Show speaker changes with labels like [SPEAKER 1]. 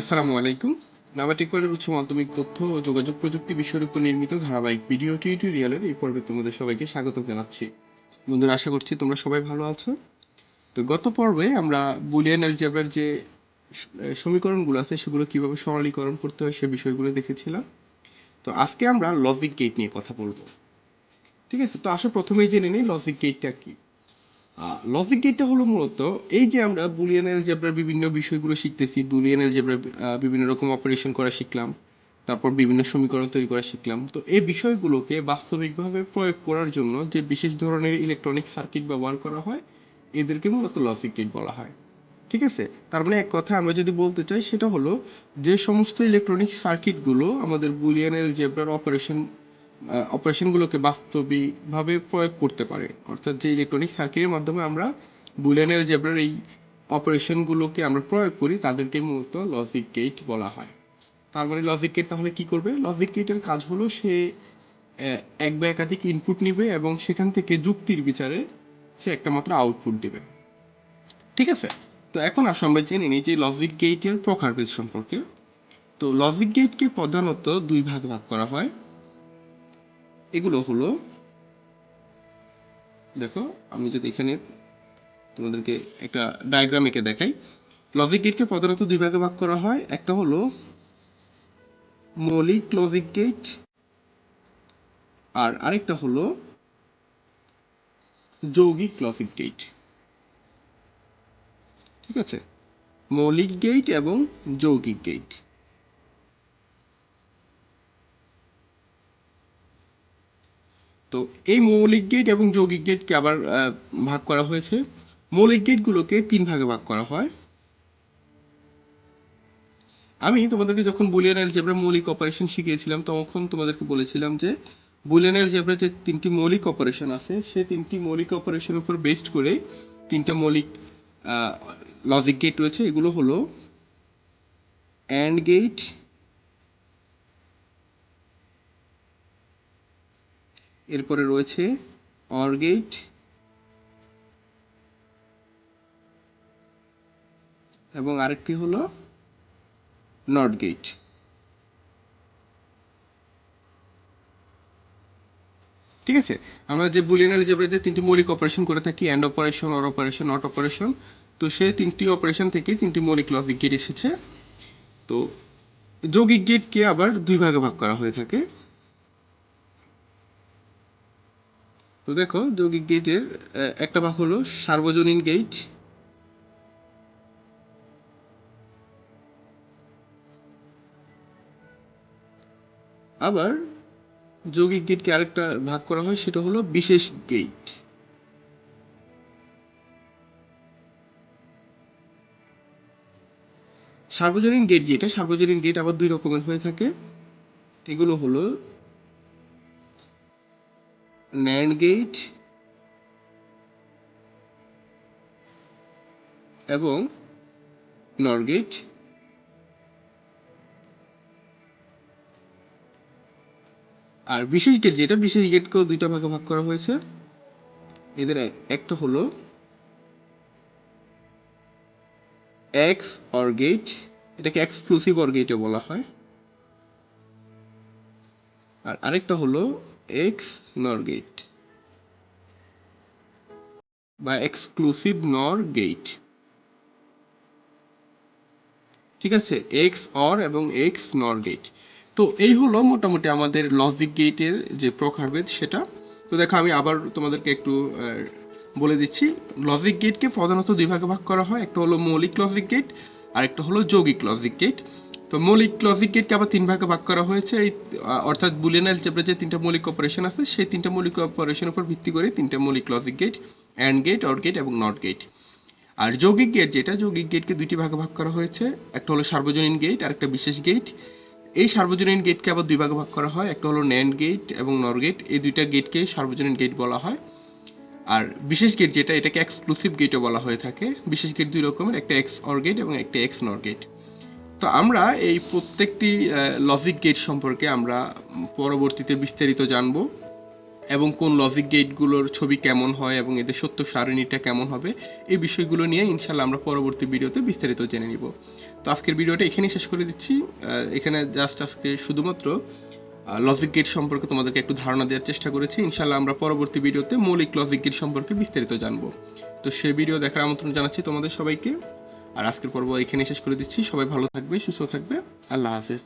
[SPEAKER 1] আসসালামু আলাইকুম। নাবাটিক কলের উচ্চ মাধ্যমিক তথ্য ও যোগাযোগ প্রযুক্তি বিষয়ের উপর নির্মিত ধারাবাহিক ভিডিও টিউটোরিয়ালের এই পর্বে তোমাদের সবাইকে স্বাগত জানাচ্ছি। বন্ধুরা, আশা করছি তোমরা সবাই ভালো আছো। তো গত পর্বে আমরা বুলিয়ান অ্যালজেব্রার যে সমীকরণগুলো আছে, সেগুলো কীভাবে সরলীকরণ করতে হয় সে বিষয়গুলো দেখেছিলাম। তো আজকে আমরা লজিক গেট নিয়ে কথা বলব। ঠিক আছে? তো আসো, প্রথমেই জেনে নিই লজিক গেটটা কি। লজিক গেটটা হলো মূলত এই যে আমরা বুলিয়ান অ্যালজেব্রার বিভিন্ন বিষয়গুলো শিখতেছি, বুলিয়ান অ্যালজেব্রার বিভিন্ন রকম অপারেশন করা শিখলাম, তারপর বিভিন্ন সমীকরণ তৈরি করা শিখলাম। তো এই বিষয়গুলোকে বাস্তবিকভাবে প্রয়োগ করার জন্য যে বিশেষ ধরনের ইলেকট্রনিক সার্কিট ব্যবহার করা হয়, এদেরকে মূলত লজিক গেট বলা হয়। ঠিক আছে? তার মানে এক কথা আমরা যদি বলতে চাই, সেটা হলো যে সমস্ত ইলেকট্রনিক সার্কিটগুলো আমাদের বুলিয়ান অ্যালজেব্রার অপারেশন অপারেশনগুলোকে বাস্তবিকভাবে প্রয়োগ করতে পারে। অর্থাৎ যে ইলেকট্রনিক সার্কিটের মাধ্যমে আমরা বুলিয়ান অ্যালজেব্রার এই অপারেশনগুলোকে আমরা প্রয়োগ করি, তাদেরকে মূলত লজিক গেট বলা হয়। তার মানে লজিক গেট তাহলে কি করবে? লজিক গেটের কাজ হলো সে এক বা একাধিক ইনপুট নিবে এবং সেখান থেকে যুক্তির বিচারে সে একটা মাত্র আউটপুট দিবে। ঠিক আছে? তো এখন আসো আমরা জেনে নিই যে লজিক গেটের প্রকারভেদ সম্পর্কে। তো লজিক গেটকে প্রধানত দুই ভাগে ভাগ করা হয়। এগুলো হলো, দেখো, আমি যদি এখানে তোমাদেরকে একটা ডায়াগ্রাম এঁকে দেখাই লজিক গেটকে প্রধানত দুই ভাগে ভাগ করা হয়, একটা হলো মৌলিক লজিক গেট আর আরেকটা হলো যৌগিক লজিক গেট ঠিক আছে? মৌলিক গেট এবং যৌগিক গেট তো এই মৌলিক গেট এবং যৌগিক গেটকে আবার ভাগ করা হয়েছে। মৌলিক গেটগুলোকে তিন ভাগে ভাগ করা হয়। আমি তোমাদেরকে যখন বুলিয়ান অ্যালজেব্রা মৌলিক অপারেশন শিখিয়েছিলাম, তখন তোমাদেরকে বলেছিলাম যে বুলিয়ান অ্যালজেব্রা যে তিনটি মৌলিক অপারেশন আছে সে তিনটি মৌলিক অপারেশনের উপর বেসড করে তিনটা মৌলিক লজিক গেট রয়েছে। এগুলো হলো অ্যান্ড গেট এরপরে রয়েছে অর গেট এবং আরেকটি হলো নট গেট ঠিক আছে? আমরা যে বুলিয়ান অ্যালজেব্রাতে তিনটি মৌলিক অপারেশন করে থাকি and operation or operation not operation তো সেই তিনটি অপারেশন থেকে তিনটি মৌলিক লজিক গেট এসেছে। তো যৌগিক গেটকে আবার দুই ভাগে ভাগ করা হয়ে থাকে। তো দেখো যৌগিক গেটের একটা ভাগ হলো সার্বজনীন গেট। আবার যৌগিক গেটকে আরেকটা ভাগ করা হয়, সেটা হলো বিশেষ গেট। সার্বজনীন গেট যেটা, সার্বজনীন গেট আবার দুই রকমের হয়ে থাকে। এগুলো হলো ন্যান্ড গেট এবং নর গেট আর বিশেষ গেট যেটা, বিশেষ গেটকেও দুইটা ভাগে ভাগ করা হয়েছে। এদের এক- একটা হলো এক্স অর গেট এটাকে এক্সক্লুসিভ অর গেটও বলা হয়। আর আরেকটা হলো এক্স নর গেট বা এক্সক্লুসিভ নর গেট ঠিক আছে এক্স অর এবং এক্স নর গেট তো এই হলো মোটামুটি আমাদের লজিক গেটের যে প্রকারভেদ সেটা। তো দেখো, আমি আবার তোমাদেরকে একটু বলে দিচ্ছি। লজিক গেটকে প্রধানত দুই ভাগে ভাগ করা হয়। একটা হলো মৌলিক লজিক গেট আর একটা হলো যৌগিক লজিক গেট তো মৌলিক লজিক গেটকে আবার তিন ভাগে ভাগ করা হয়েছে? এই অর্থাৎ বুলিয়ান অ্যালজেব্রা যে তিনটা মৌলিক অপারেশন আছে, সেই তিনটা মৌলিক অপারেশনের উপর ভিত্তি করে তিনটা মৌলিক logic gate and gate or gate এবং নট গেট আর যৌগিক গেট যেটা, যৌগিক গেটকে দুইটি ভাগে ভাগ করা হয়েছে। একটা হলো সার্বজনীন গেট আর একটা বিশেষ গেট এই সার্বজনীন গেটকে আবার দুই ভাগে ভাগ করা হয়। একটা হলো ন্যান্ড গেট এবং নর গেট এই দুইটা গেটকে সার্বজনীন গেট বলা হয়। আর বিশেষ গেট যেটা, এটাকে এক্সক্লুসিভ গেটও বলা হয়ে থাকে। বিশেষ গেট দুই রকমের, একটা এক্স অর গেট এবং একটা এক্স নর গেট তো আমরা এই প্রত্যেকটি লজিক গেট সম্পর্কে আমরা পরবর্তীতে বিস্তারিত জানব এবং কোন লজিক গেটগুলোর ছবি কেমন হয় এবং এদের সত্য সারণীটা কেমন হবে এই বিষয়গুলো নিয়ে ইনশাল্লাহ আমরা পরবর্তী ভিডিওতে বিস্তারিত জেনে নিব। তো আজকের ভিডিওটা এখানেই শেষ করে দিচ্ছি। এখানে জাস্ট আজকে শুধুমাত্র লজিক গেট সম্পর্কে তোমাদেরকে একটু ধারণা দেওয়ার চেষ্টা করেছি। ইনশাল্লাহ আমরা পরবর্তী ভিডিওতে মৌলিক লজিক গেট সম্পর্কে বিস্তারিত জানব। তো সেই ভিডিও দেখার আমন্ত্রণ জানাচ্ছি তোমাদের সবাইকে। আর আজকের পর্ব এখানে শেষ করে দিচ্ছি। সবাই ভালো থাকবে সুস্থ থাকবে। আল্লাহ হাফেজ।